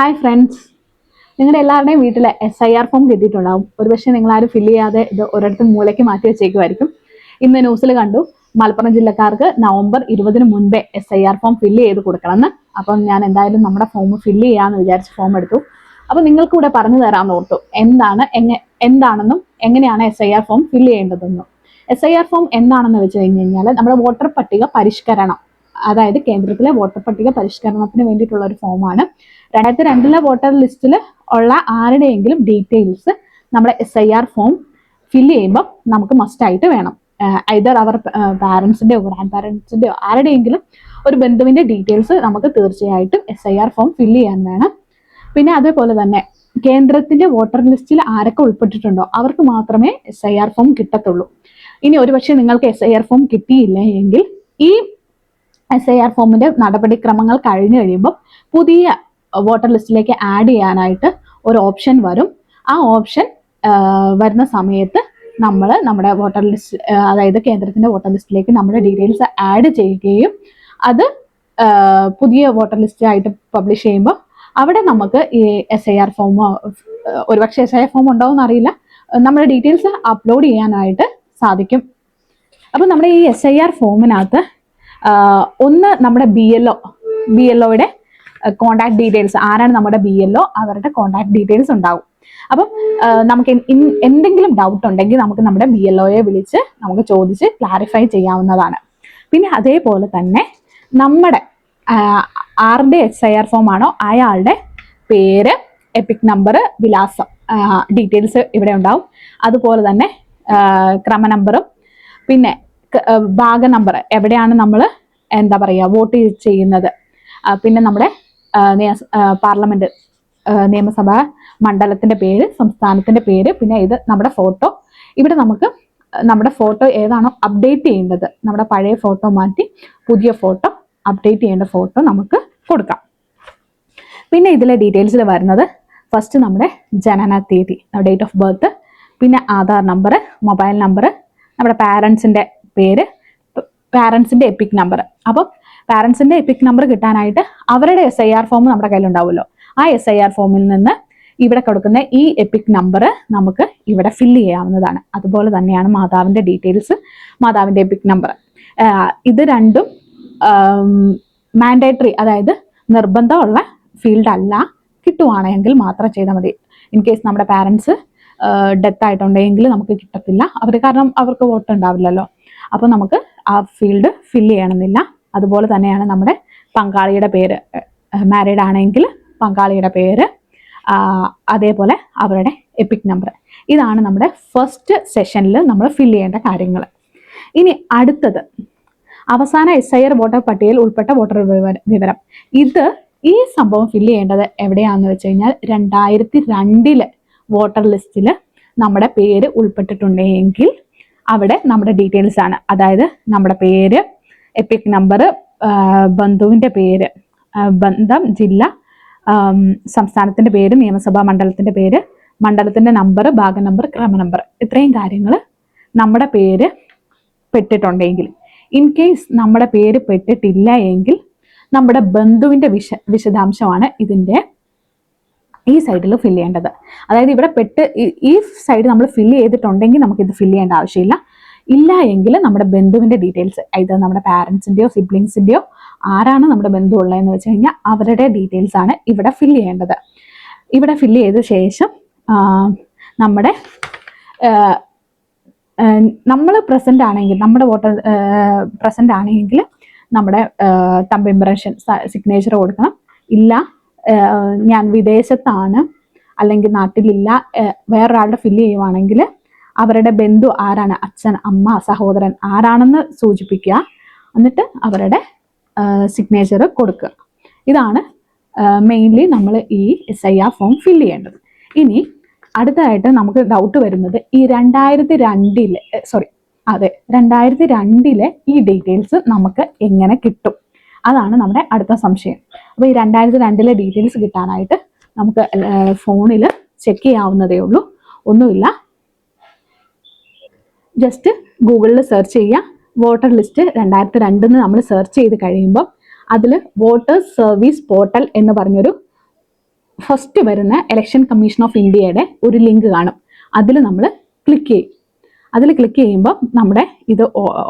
Hi friends നിങ്ങളുടെ എല്ലാവരുടെയും വീട്ടിൽ എസ് ഐ ആർ ഫോം കിട്ടിയിട്ടുണ്ടാവും. ഒരുപക്ഷെ നിങ്ങളാരും ഫില്ല് ചെയ്യാതെ ഇത് ഒരിടത്ത് മൂലയ്ക്ക് മാറ്റി വെച്ചേക്കുമായിരിക്കും. ഇന്ന് ന്യൂസിൽ കണ്ടു മലപ്പുറം ജില്ലക്കാർക്ക് നവംബർ ഇരുപതിന് മുൻപേ S I R form fill ചെയ്ത് കൊടുക്കണമെന്ന്. അപ്പം ഞാൻ എന്തായാലും നമ്മുടെ ഫോം ഫില്ല് ചെയ്യാമെന്ന് വിചാരിച്ച് ഫോം എടുത്തു. അപ്പം നിങ്ങൾക്ക് കൂടെ പറഞ്ഞു തരാമെന്ന് ഓർത്തു. എന്താണ് എങ്ങ എന്താണെന്നും എങ്ങനെയാണ് S I R form fill ചെയ്യേണ്ടതെന്നും. എസ് ഐ ആർ ഫോം എന്താണെന്ന് വെച്ച് കഴിഞ്ഞ് കഴിഞ്ഞാൽ നമ്മുടെ വോട്ടർ പട്ടിക പരിഷ്കരണം അതായത് കേന്ദ്രത്തിലെ വോട്ടർ പട്ടിക പരിഷ്കരണത്തിന് വേണ്ടിയിട്ടുള്ള ഒരു ഫോമാണ് രണ്ടായിരത്തി രണ്ടിലെ വോട്ടർ ലിസ്റ്റിൽ ഉള്ള ആരുടെയെങ്കിലും ഡീറ്റെയിൽസ് നമ്മുടെ S I R form fill ചെയ്യുമ്പോൾ നമുക്ക് മസ്റ്റ് ആയിട്ട് വേണം. ഐദർ അവർ പാരൻസിന്റെയോ ഗ്രാൻഡ് പാരൻസിന്റെയോ ആരുടെയെങ്കിലും ഒരു ബന്ധുവിന്റെ ഡീറ്റെയിൽസ് നമുക്ക് തീർച്ചയായിട്ടും S I R form fill ചെയ്യാൻ വേണം. പിന്നെ അതേപോലെ തന്നെ കേന്ദ്രത്തിന്റെ വോട്ടർ ലിസ്റ്റിൽ ആരൊക്കെ ഉൾപ്പെട്ടിട്ടുണ്ടോ അവർക്ക് മാത്രമേ എസ് ഐ ആർ ഫോം കിട്ടത്തുള്ളൂ. ഇനി ഒരുപക്ഷെ നിങ്ങൾക്ക് എസ് ഐ ആർ ഫോം കിട്ടിയില്ല എങ്കിൽ ഈ എസ് ഐ ആർ ഫോമിന്റെ നടപടിക്രമങ്ങൾ കഴിഞ്ഞു കഴിയുമ്പോൾ പുതിയ വോട്ടർ ലിസ്റ്റിലേക്ക് ആഡ് ചെയ്യാനായിട്ട് ഒരു ഓപ്ഷൻ വരും. ആ ഓപ്ഷൻ വരുന്ന സമയത്ത് നമ്മൾ നമ്മുടെ വോട്ടർ ലിസ്റ്റ് അതായത് കേന്ദ്രത്തിന്റെ വോട്ടർ ലിസ്റ്റിലേക്ക് നമ്മുടെ ഡീറ്റെയിൽസ് ആഡ് ചെയ്യുകയും അത് പുതിയ വോട്ടർ ലിസ്റ്റ് ആയിട്ട് പബ്ലിഷ് ചെയ്യുമ്പോൾ അവിടെ നമുക്ക് ഈ എസ് ഐ ആർ ഫോമോ ഒരുപക്ഷെ എസ് ഐ ആർ ഫോം ഉണ്ടാവും അറിയില്ല. നമ്മുടെ ഡീറ്റെയിൽസ് അപ്ലോഡ് ചെയ്യാനായിട്ട് സാധിക്കും. അപ്പോൾ നമ്മുടെ ഈ എസ് ഐ ആർ ഫോമിനകത്ത് ഒന്ന് നമ്മുടെ B L O B L ഒയുടെ കോണ്ടാക്ട് ഡീറ്റെയിൽസ് ആരാണ് നമ്മുടെ ബി എൽ അവരുടെ കോണ്ടാക്ട് ഡീറ്റെയിൽസ് ഉണ്ടാവും. അപ്പം നമുക്ക് എന്തെങ്കിലും ഡൗട്ട് ഉണ്ടെങ്കിൽ നമുക്ക് നമ്മുടെ ബി എൽ വിളിച്ച് നമുക്ക് ചോദിച്ച് ക്ലാരിഫൈ ചെയ്യാവുന്നതാണ്. പിന്നെ അതേപോലെ തന്നെ നമ്മുടെ ആരുടെ എസ് ഐ ആർ ഫോം ആണോ? അയാളുടെ പേര് എപ്പിക് നമ്പർ വിലാസം ഡീറ്റെയിൽസ് ഇവിടെ ഉണ്ടാവും. അതുപോലെ തന്നെ ക്രമ നമ്പറും പിന്നെ ഭാഗ നമ്പർ എവിടെയാണ് നമ്മൾ എന്താ പറയുക വോട്ട് ചെയ്യുന്നത്? പിന്നെ നമ്മുടെ പാർലമെന്റ് നിയമസഭാ മണ്ഡലത്തിന്റെ പേര് സംസ്ഥാനത്തിന്റെ പേര് പിന്നെ ഇത് നമ്മുടെ ഫോട്ടോ. ഇവിടെ നമുക്ക് നമ്മുടെ ഫോട്ടോ ഏതാണോ അപ്ഡേറ്റ് ചെയ്യേണ്ടത്. നമ്മുടെ പഴയ ഫോട്ടോ മാറ്റി പുതിയ ഫോട്ടോ അപ്ഡേറ്റ് ചെയ്യേണ്ട ഫോട്ടോ നമുക്ക് കൊടുക്കാം. പിന്നെ ഇതിലെ ഡീറ്റെയിൽസിൽ വരുന്നത് ഫസ്റ്റ് നമ്മുടെ ജനന തീയതി ഡേറ്റ് ഓഫ് ബർത്ത് പിന്നെ ആധാർ നമ്പർ മൊബൈൽ നമ്പർ നമ്മുടെ പാരൻസിന്റെ പേര് പാരൻസിന്റെ എപ്പിക് നമ്പർ അപ്പം പാരൻസിന്റെ എപ്പിക് നമ്പർ കിട്ടാനായിട്ട് അവരുടെ എസ് ഐ ആർ ഫോം നമ്മുടെ കയ്യിലുണ്ടാവുമല്ലോ. ആ എസ് ഐ ആർ ഫോമിൽ നിന്ന് ഇവിടെ കൊടുക്കുന്ന ഈ എപ്പിക് നമ്പർ നമുക്ക് ഇവിടെ ഫില്ല് ചെയ്യാവുന്നതാണ്. അതുപോലെ തന്നെയാണ് മാതാവിന്റെ ഡീറ്റെയിൽസ് മാതാവിന്റെ എപ്പിക് നമ്പർ ഇത് രണ്ടും മാൻഡേറ്ററി അതായത് നിർബന്ധമുള്ള ഫീൽഡ് അല്ല കിട്ടുവാണെങ്കിൽ മാത്രം ചെയ്താൽ മതി. ഇൻ കേസ് നമ്മുടെ പാരൻസ് ഡെത്ത് ആയിട്ടുണ്ടെങ്കിൽ നമുക്ക് കിട്ടത്തില്ല. അവർ കാരണം അവർക്ക് വോട്ട് ഉണ്ടാവില്ലല്ലോ. അപ്പോൾ നമുക്ക് ആ ഫീൽഡ് ഫില്ല് ചെയ്യണമെന്നില്ല. അതുപോലെ തന്നെയാണ് നമ്മുടെ പങ്കാളിയുടെ പേര് മാരീഡ് ആണെങ്കിൽ പങ്കാളിയുടെ പേര് അതേപോലെ അവരുടെ എപ്പിക് നമ്പർ ഇതാണ് നമ്മുടെ ഫസ്റ്റ് സെഷനിൽ നമ്മൾ ഫിൽ ചെയ്യേണ്ട കാര്യങ്ങൾ. ഇനി അടുത്തത് അവസാന എസ് ഐ ആർ വോട്ടർ പട്ടികയിൽ ഉൾപ്പെട്ട വോട്ടർ വിവരം ഇത് ഈ സംഭവം ഫില്ല് ചെയ്യേണ്ടത് എവിടെയാണെന്ന് വെച്ച് കഴിഞ്ഞാൽ രണ്ടായിരത്തി രണ്ടിൽ വോട്ടർ ലിസ്റ്റിൽ നമ്മുടെ പേര് ഉൾപ്പെട്ടിട്ടുണ്ടെങ്കിൽ അവിടെ നമ്മുടെ ഡീറ്റെയിൽസ് ആണ്. അതായത് നമ്മുടെ പേര് എപ്പിക് നമ്പർ ബന്ധുവിന്റെ പേര് ബന്ധം ജില്ല സംസ്ഥാനത്തിന്റെ പേര് നിയമസഭാ മണ്ഡലത്തിന്റെ പേര് മണ്ഡലത്തിന്റെ നമ്പർ ഭാഗ നമ്പർ ക്രമ നമ്പർ ഇത്രയും കാര്യങ്ങൾ നമ്മുടെ പേര് പെട്ടിട്ടുണ്ടെങ്കിൽ ഇൻ കേസ് നമ്മുടെ പേര് പെട്ടിട്ടില്ല എങ്കിൽ നമ്മുടെ ബന്ധുവിന്റെ വിശ വിശദാംശമാണ് ഇതിന്റെ ഈ സൈഡിൽ ഫില്ല് ചെയ്യേണ്ടത്. അതായത് ഇവിടെ പെട്ട് ഈ- സൈഡ് നമ്മൾ ഫില്ല് ചെയ്തിട്ടുണ്ടെങ്കിൽ നമുക്ക് ഇത് ഫില്ല് ചെയ്യേണ്ട ആവശ്യമില്ല. ഇല്ല എങ്കിൽ നമ്മുടെ ബന്ധുവിന്റെ ഡീറ്റെയിൽസ് ഇത് നമ്മുടെ പാരൻസിന്റെയോ സിബ്ലിങ്സിന്റെയോ ആരാണ് നമ്മുടെ ബന്ധു ഉള്ളതെന്ന് വെച്ച് കഴിഞ്ഞാൽ അവരുടെ ഡീറ്റെയിൽസ് ആണ് ഇവിടെ ഫില്ല് ചെയ്യേണ്ടത്. ഇവിടെ ഫില്ല് ചെയ്ത ശേഷം നമ്മുടെ നമ്മൾ പ്രസന്റ് ആണെങ്കിൽ നമ്മുടെ വോട്ടർ പ്രസന്റ് ആണെങ്കിൽ നമ്മുടെ തമ്പ് ഇംപ്രഷൻ സിഗ്നേച്ചർ കൊടുക്കണം. ഇല്ല ഞാൻ വിദേശത്താണ് അല്ലെങ്കിൽ നാട്ടിലില്ല വേറൊരാളുടെ ഫില്ല് ചെയ്യുവാണെങ്കിൽ അവരുടെ ബന്ധു ആരാണ്? അച്ഛൻ അമ്മ സഹോദരൻ ആരാണെന്ന് സൂചിപ്പിക്കുക. എന്നിട്ട് അവരുടെ സിഗ്നേച്ചർ കൊടുക്കുക. ഇതാണ് മെയിൻലി നമ്മൾ ഈ S I R form fill ചെയ്യേണ്ടത്. ഇനി അടുത്തതായിട്ട് നമുക്ക് ഡൗട്ട് വരുന്നത് ഈ രണ്ടായിരത്തി രണ്ടിലെ സോറി അതെ രണ്ടായിരത്തി രണ്ടിലെ ഈ ഡീറ്റെയിൽസ് നമുക്ക് എങ്ങനെ കിട്ടും? അതാണ് നമ്മുടെ അടുത്ത സംശയം. അപ്പോൾ ഈ രണ്ടായിരത്തി രണ്ടിലെ ഡീറ്റെയിൽസ് കിട്ടാനായിട്ട് നമുക്ക് ഫോണിൽ ചെക്ക് ചെയ്യാവുന്നതേ ഉള്ളൂ. ഒന്നുമില്ല ജസ്റ്റ് ഗൂഗിളിൽ സെർച്ച് ചെയ്യുക. വോട്ടർ ലിസ്റ്റ് രണ്ടായിരത്തി രണ്ടിന്ന് നമ്മൾ സെർച്ച് ചെയ്ത് കഴിയുമ്പോൾ അതിൽ വോട്ടേഴ്സ് സർവീസ് പോർട്ടൽ എന്ന് പറഞ്ഞൊരു ഫസ്റ്റ് വരുന്ന ഇലക്ഷൻ കമ്മീഷൻ ഓഫ് ഇന്ത്യയുടെ ഒരു ലിങ്ക് കാണും. അതിൽ നമ്മൾ ക്ലിക്ക് ചെയ്യും. അതിൽ ക്ലിക്ക് ചെയ്യുമ്പോൾ നമ്മുടെ ഇത്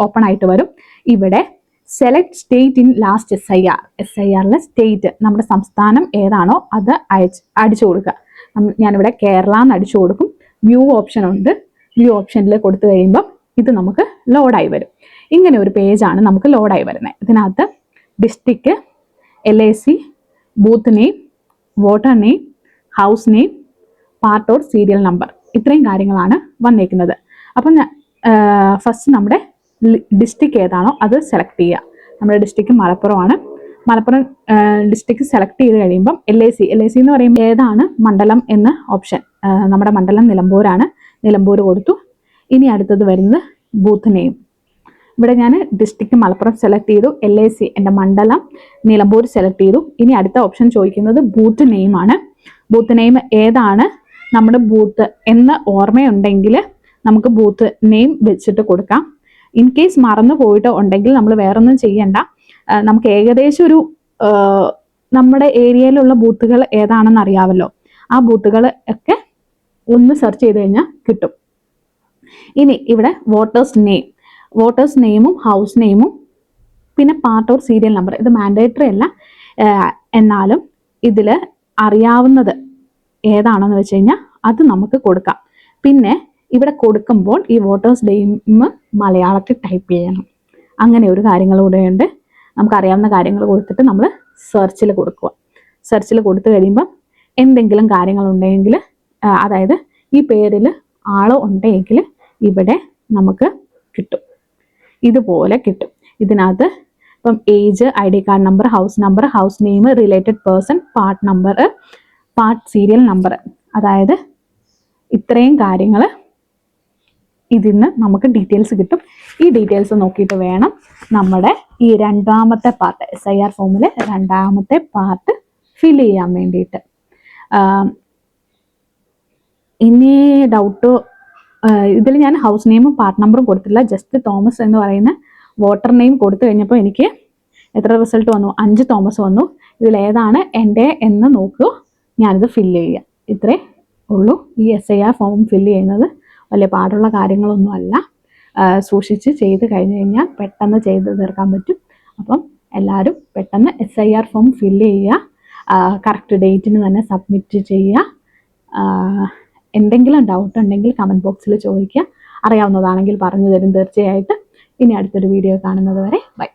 ഓപ്പൺ ആയിട്ട് വരും. ഇവിടെ select state in last S I R S I ആറിലെ സ്റ്റേറ്റ് നമ്മുടെ സംസ്ഥാനം ഏതാണോ അത് അയച്ച് അടിച്ചു കൊടുക്കുക. ഞാനിവിടെ കേരള എന്ന് അടിച്ചു കൊടുക്കും. വ്യൂ ഓപ്ഷൻ ഉണ്ട്. വ്യൂ ഓപ്ഷനിൽ കൊടുത്തു കഴിയുമ്പോൾ ഇത് നമുക്ക് ലോഡായി വരും. ഇങ്ങനെ ഒരു പേജാണ് നമുക്ക് ലോഡായി വരുന്നത്. ഇതിനകത്ത് district L A C booth name voter name house name part or serial number ഇത്രയും കാര്യങ്ങളാണ് വന്നേക്കുന്നത്. അപ്പം ഫസ്റ്റ് നമ്മുടെ ഡിസ്ട്രിക്ട് ഏതാണോ അത് സെലക്ട് ചെയ്യുക. നമ്മുടെ ഡിസ്ട്രിക്ട് മലപ്പുറമാണ്. മലപ്പുറം ഡിസ്ട്രിക്ട് സെലക്ട് ചെയ്ത് കഴിയുമ്പം L I C L I C എന്ന് പറയുമ്പോൾ ഏതാണ് മണ്ഡലം എന്ന ഓപ്ഷൻ നമ്മുടെ മണ്ഡലം നിലമ്പൂരാണ്. നിലമ്പൂർ കൊടുത്തു. ഇനി അടുത്തത് വരുന്നത് ബൂത്ത് നെയിം ഇവിടെ ഞാൻ ഡിസ്ട്രിക്ട് മലപ്പുറം സെലക്ട് ചെയ്തു. എൽ ഐ സി എന്റെ മണ്ഡലം നിലമ്പൂർ സെലക്ട് ചെയ്തു. ഇനി അടുത്ത ഓപ്ഷൻ ചോദിക്കുന്നത് ബൂത്ത് നെയിം ആണ് ബൂത്ത് നെയിം ഏതാണ്? നമ്മുടെ ബൂത്ത് എന്ന് ഓർമ്മയുണ്ടെങ്കിൽ നമുക്ക് ബൂത്ത് നെയിം വെച്ചിട്ട് കൊടുക്കാം. ഇൻ കേസ് മറന്നു പോയിട്ട് ഉണ്ടെങ്കിൽ നമ്മൾ വേറൊന്നും ചെയ്യണ്ട. നമുക്ക് ഏകദേശം ഒരു നമ്മുടെ ഏരിയയിലുള്ള ബൂത്തുകൾ ഏതാണെന്ന് അറിയാമല്ലോ. ആ ബൂത്തുകൾ ഒക്കെ ഒന്ന് സെർച്ച് ചെയ്ത് കഴിഞ്ഞാൽ കിട്ടും. ഇനി ഇവിടെ വോട്ടേഴ്സ് നെയിം വോട്ടേഴ്സ് നെയിമും ഹൗസ് നെയിമും പിന്നെ പാർട്ട് ഓർ സീരിയൽ നമ്പർ ഇത് മാൻഡേറ്ററി അല്ല. എന്നാലും ഇതിൽ അറിയാവുന്നത് ഏതാണെന്ന് വെച്ച് കഴിഞ്ഞാൽ അത് നമുക്ക് കൊടുക്കാം. പിന്നെ ഇവിടെ കൊടുക്കുമ്പോൾ ഈ വോട്ടേഴ്സ് നെയിം മലയാളത്തിൽ ടൈപ്പ് ചെയ്യണം. അങ്ങനെ ഒരു കാര്യങ്ങൾ കൂടെയുണ്ട്. നമുക്ക് നമുക്കറിയാവുന്ന കാര്യങ്ങൾ കൊടുത്തിട്ട് നമ്മൾ സെർച്ചിൽ കൊടുക്കുക. സെർച്ചിൽ കൊടുത്തു കഴിയുമ്പം എന്തെങ്കിലും കാര്യങ്ങളുണ്ടെങ്കിൽ അതായത് ഈ പേരിൽ ആൾ ഉണ്ടെങ്കിൽ ഇവിടെ നമുക്ക് കിട്ടും. ഇതുപോലെ കിട്ടും. ഇതിനകത്ത് ഇപ്പം age I D card number house number house name related person part number part serial number അതായത് ഇത്രയും കാര്യങ്ങൾ ഇതിൽ നിന്ന് നമുക്ക് ഡീറ്റെയിൽസ് കിട്ടും. ഈ ഡീറ്റെയിൽസ് നോക്കിയിട്ട് വേണം നമ്മുടെ ഈ രണ്ടാമത്തെ പാർട്ട് എസ് ഐ ആർ ഫോമിലെ രണ്ടാമത്തെ പാർട്ട് ഫിൽ ചെയ്യാൻ വേണ്ടിയിട്ട്. ഇനി ഡൗട്ട് ഇതിൽ ഞാൻ ഹൗസ് നെയിമും പാർട്ട് നമ്പറും കൊടുത്തില്ല ജസ്റ്റ് തോമസ് എന്ന് പറയുന്ന വോട്ടർ നെയിം കൊടുത്തു കഴിഞ്ഞപ്പോൾ എനിക്ക് എത്ര റിസൾട്ട് വന്നു? അഞ്ച് തോമസ് വന്നു. ഇതിൽ ഏതാണ് എന്റെ എന്ന് നോക്കൂ. ഞാനിത് ഫില്ല് ചെയ്യുക ഇത്രേ ഉള്ളൂ. ഈ S I R form fill ചെയ്യുന്നത് വലിയ പാടുള്ള കാര്യങ്ങളൊന്നുമല്ല സൂക്ഷിച്ച് ചെയ്ത് കഴിഞ്ഞ് കഴിഞ്ഞാൽ പെട്ടെന്ന് ചെയ്ത് തീർക്കാൻ പറ്റും. അപ്പം എല്ലാവരും പെട്ടെന്ന് S I R form fill ചെയ്യുക. കറക്റ്റ് ഡേറ്റിന് തന്നെ സബ്മിറ്റ് ചെയ്യുക. എന്തെങ്കിലും ഡൗട്ട് ഉണ്ടെങ്കിൽ കമന്റ് ബോക്സിൽ ചോദിക്കുക. അറിയാവുന്നതാണെങ്കിൽ പറഞ്ഞു തരും തീർച്ചയായിട്ടും. ഇനി അടുത്തൊരു വീഡിയോ കാണുന്നത് വരെ ബൈ